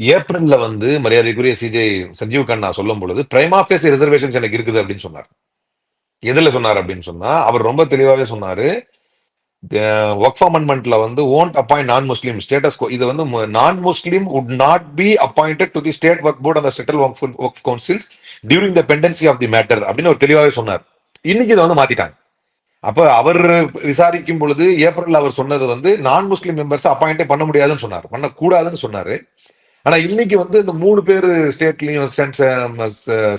ஏப்ரல்ல வந்து மரியாதைக்குரிய சிஜே சஞ்சீவ் கண்ணா சொல்லும் பொழுது பிரைமாஃபேஸ் ரிசர்வேஷன்ஸ் எனக்கு இருக்குது அப்படின்னு சொன்னார். எதுல சொன்னார் அப்படின்னு சொன்னா அவர் ரொம்ப தெளிவாவே சொன்னாரு ஒர்க் அமெண்ட்மெண்ட்ல வந்து ஓன்ட் அப்பாயிண்ட் நான் முஸ்லீம் ஸ்டேட்டஸ் இது வந்து நான் Muslim would not be appointed to the state work board அந்த செட்டில் work councils during the pendency of the matter அப்படின்னு அவர் தெளிவாகவே சொன்னார். இன்னைக்கு இதை வந்து மாத்திட்டாங்க. அப்ப அவர் விசாரிக்கும் பொழுது ஏப்ரல் அவர் சொன்னது வந்து நான் முஸ்லீம் மெம்பர்ஸ் அப்பாயிண்டே பண்ண முடியாதுன்னு சொன்னார். பண்ணக்கூடாதுன்னு சொன்னாரு. ஆனா இன்னைக்கு வந்து இந்த மூணு பேர் ஸ்டேட்லயும்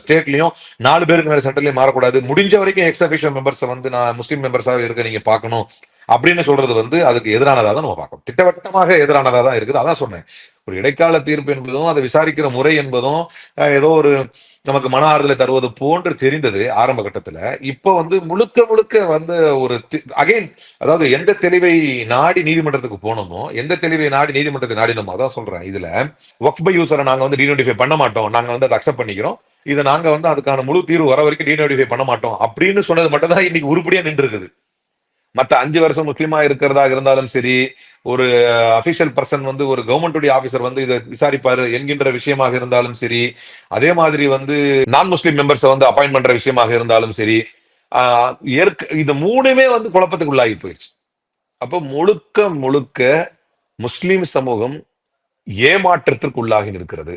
ஸ்டேட்லயும் நாலு பேருக்கு மேல சென்ட்ரலையும் மாறக்கூடாது. முடிஞ்ச வரைக்கும் எக்ஸ் அபிஷியல் மெம்பர்ஸ் வந்து நான் முஸ்லீம் மெம்பர்ஸாக இருக்க நீங்க பார்க்கணும் அப்படின்னு சொல்றது வந்து அதுக்கு எதிரானதா தான் நம்ம பார்க்கணும். திட்டவட்டமாக எதிரானதா தான் இருக்குது. அதான் சொன்னேன். ஒரு இடைக்கால தீர்ப்பு என்பதும் அதை விசாரிக்கிற முறை என்பதும் ஏதோ ஒரு நமக்கு மன ஆறுதலை தருவது போன்று தெரிந்தது ஆரம்ப கட்டத்துல. இப்போ வந்து முழுக்க முழுக்க வந்து ஒரு அகைன் அதாவது எந்த தெளிவை நாடி நீதிமன்றத்துக்கு போனோமோ எந்த தெளிவை நாடி நீதிமன்றத்தை நாடினோமோ அதான் சொல்றேன் இதுல. ஒர்க் பை யூசரை நாங்க வந்து டீனோட்டிஃபை பண்ண மாட்டோம். நாங்க வந்து அதை அக்செப்ட் பண்ணிக்கிறோம். இதை நாங்க வந்து அதுக்கான முழு தீர்வு வர வரைக்கும் டீனோட்டிஃபை பண்ண மாட்டோம். அப்படின்னு சொன்னது மட்டும் தான் இன்னைக்கு உருப்படியா நின்று இருக்குது மத்த அஞ்சு வருஷம் முஸ்லீமா இருக்கிறதா இருந்தாலும் சரி ஒரு அபிஷியல் பர்சன் வந்து ஒரு கவர்மெண்டுடைய ஆபீசர் வந்து இதை விசாரிப்பாரு என்கின்ற விஷயமாக இருந்தாலும் சரி அதே மாதிரி வந்து நான் முஸ்லீம் மெம்பர்ஸை வந்து அப்பாயின் பண்ற விஷயமாக இருந்தாலும் சரி ஏற்க இது மூணுமே வந்து குழப்பத்துக்கு உள்ளாகி போயிடுச்சு அப்போ முழுக்க முழுக்க முஸ்லீம் சமூகம் ஏமாற்றத்திற்கு உள்ளாகி நிற்கிறது.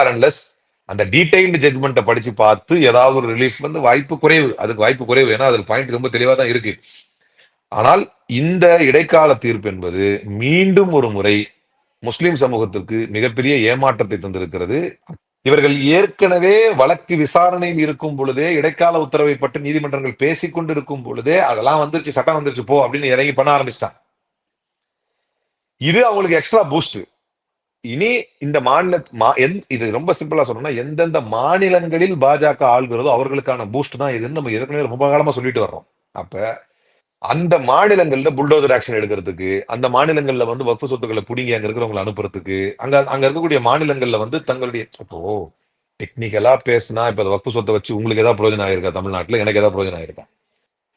ஆர் அன்லஸ் அந்த டீடைல்டு ஜட்மெண்ட்டை படிச்சு பார்த்து ஏதாவது ஒரு ரிலீஃப் வந்து வாய்ப்பு குறைவு அதுக்கு வாய்ப்பு குறைவு. ஏன்னா அதில் பாயிண்ட் ரொம்ப தெளிவாக தான் இருக்கு. ஆனால் இந்த இடைக்கால தீர்ப்பு என்பது மீண்டும் ஒரு முறை முஸ்லிம் சமூகத்திற்கு மிகப்பெரிய ஏமாற்றத்தை தந்திருக்கிறது. இவர்கள் ஏற்கனவே வழக்கு விசாரணையில் இருக்கும் பொழுதே இடைக்கால உத்தரவை பற்றி நீதிமன்றங்கள் பேசிக்கொண்டு இருக்கும் பொழுதே அதெல்லாம் வந்துருச்சு சட்டம் வந்துருச்சு போ அப்படின்னு இறங்கி பண்ண ஆரம்பிச்சிட்டான் இது அவங்களுக்கு எக்ஸ்ட்ரா பூஸ்ட் இனி இந்த மாநில இது ரொம்ப சிம்பிளா சொல்லணும்னா எந்தெந்த மாநிலங்களில் பாஜக ஆள்கிறதோ அவர்களுக்கான பூஸ்ட் தான் இதுன்னு நம்ம ஏற்கனவே ரொம்ப காலமா சொல்லிட்டு வர்றோம். அப்ப அந்த மாநிலங்கள்ல புல்டோசர் ஆக்ஷன் எடுக்கிறதுக்கு அந்த மாநிலங்கள்ல வந்து வக்ஃபு சொத்துக்களை பிடிங்கி அங்க இருக்கிறவங்களை அனுப்புறதுக்கு அங்க அங்க இருக்கக்கூடிய மாநிலங்கள்ல வந்து தங்களுடைய இப்போ டெக்னிக்கலா பேசினா இப்ப வக்ஃபு சொத்தை வச்சு உங்களுக்கு ஏதாவது பிரயோஜனம் ஆயிருக்கா தமிழ்நாட்டுல? எனக்கு ஏதாவது பிரயோஜனம் ஆயிருக்கா?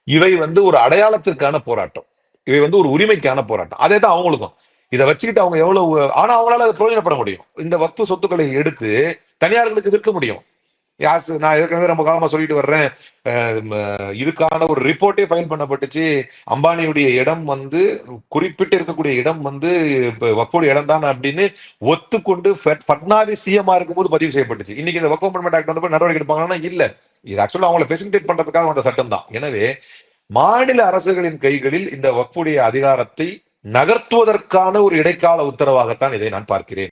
இவை வந்து ஒரு அடையாளத்திற்கான போராட்டம். இவை வந்து ஒரு உரிமைக்கான போராட்டம். அதே தான் அவங்களுக்கும். இதை வச்சுக்கிட்டு அவங்க எவ்வளவு ஆனா அவங்களால அதை பிரயோஜனப்பட முடியும். இந்த வக்ஃபு சொத்துக்களை எடுத்து தனியார்களுக்கு விற்க முடியும். யாஸ் நான் ஏற்கனவே ரொம்ப காலமா சொல்லிட்டு வர்றேன். இதுக்கான ஒரு ரிப்போர்ட்டே ஃபைல் பண்ணப்பட்டுச்சு. அம்பானியுடைய இடம் வந்து குறிப்பிட்டு இருக்கக்கூடிய இடம் வந்து வக்கோடைய இடம் தான் அப்படின்னு ஒத்துக்கொண்டு ஃபட்னாவிஸ் சிஎம்மா இருக்கும்போது பதிவு செய்யப்பட்டுச்சு. இன்னைக்கு இந்த ஒர்க் அமெண்ட்மெண்ட் ஆக்ட் வந்து நடவடிக்கை எடுப்பாங்கன்னா இல்ல. இது ஆக்சுவலா அவங்களை ஃபெசிலிட்டேட் பண்றதுக்காக வந்த சட்டம் தான். எனவே மாநில அரசுகளின் கைகளில் இந்த வக்குடைய அதிகாரத்தை நகர்த்துவதற்கான ஒரு இடைக்கால உத்தரவாகத்தான் இதை நான் பார்க்கிறேன்.